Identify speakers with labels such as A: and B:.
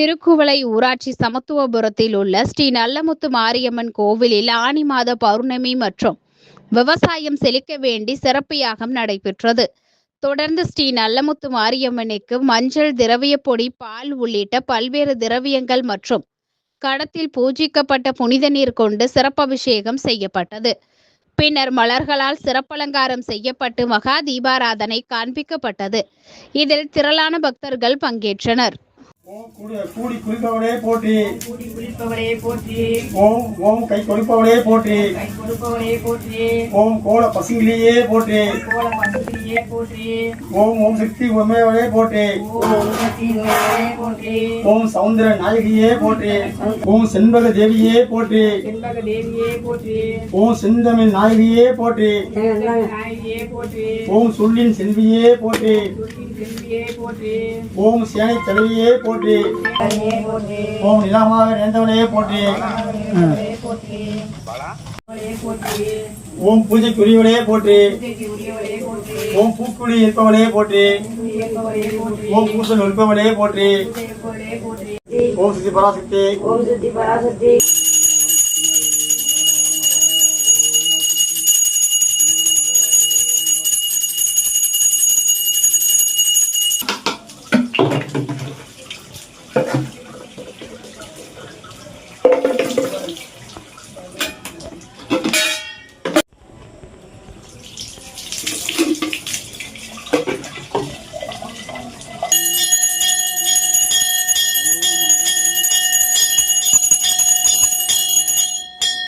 A: திருக்குவளை ஊராட்சி சமத்துவபுரத்தில் உள்ள ஸ்ரீ நல்லமுத்து மாரியம்மன் கோவிலில் ஆனி மாத பௌர்ணமி மற்றும் விவசாயம் செழிக்க வேண்டி சிறப்பு யாகம் நடைபெற்றது. தொடர்ந்து ஸ்ரீ நல்லமுத்து மாரியம்மனுக்கு மஞ்சள் திரவிய பொடி பால் உள்ளிட்ட பல்வேறு திரவியங்கள் மற்றும் கடத்தில் பூஜிக்கப்பட்ட புனித நீர் கொண்டு சிறப்பபிஷேகம் செய்யப்பட்டது. பின்னர் மலர்களால் சிறப்பலங்காரம் செய்யப்பட்டு மகா தீபாராதனை காண்பிக்கப்பட்டது. இதில் திரளான பக்தர்கள் பங்கேற்றனர்.
B: கூடி குறிப்பவளே போற்றி
C: கூடி குளிப்பவளே போற்றி
B: ஓம் ஓம் கை கொடுப்பவளே போற்றி
C: கை கொடுப்பவளே போற்றி
B: ஓம் கோல பசுங்கிலேயே போற்றி
C: கோல பசுக்கிரியே போற்றி
B: ஓம் ஓம் சக்தி உமையவளே போற்றி
C: ஓம் சக்தி துணையே போற்றி
B: ஓம் சவுந்தர நாயகியே போற்றி ஓம் செண்பக தேவியே போற்றி
C: செண்பக தேவியே போற்றி
B: ஓம் செந்தமிழ் நாயகியே போற்றி
C: நாயகியே போற்றி
B: ஓம் சொல்லின் செல்வியே போற்றி ஓம் சேனை தலைவியே போற்றி
C: போற்றி.
B: ஓம் நிலமாக நினைந்தவனையே போற்றி ஓம் பூஜைக்குரியவளையே போற்றி. ஓம் பூக்குழி இருப்பவனையே போற்றி. ஓம் பூசல் இருப்பவளையே போற்றி.
C: ஓம் சித்தி
B: ஓம் சித்தி பராசக்தி.
C: Thank you.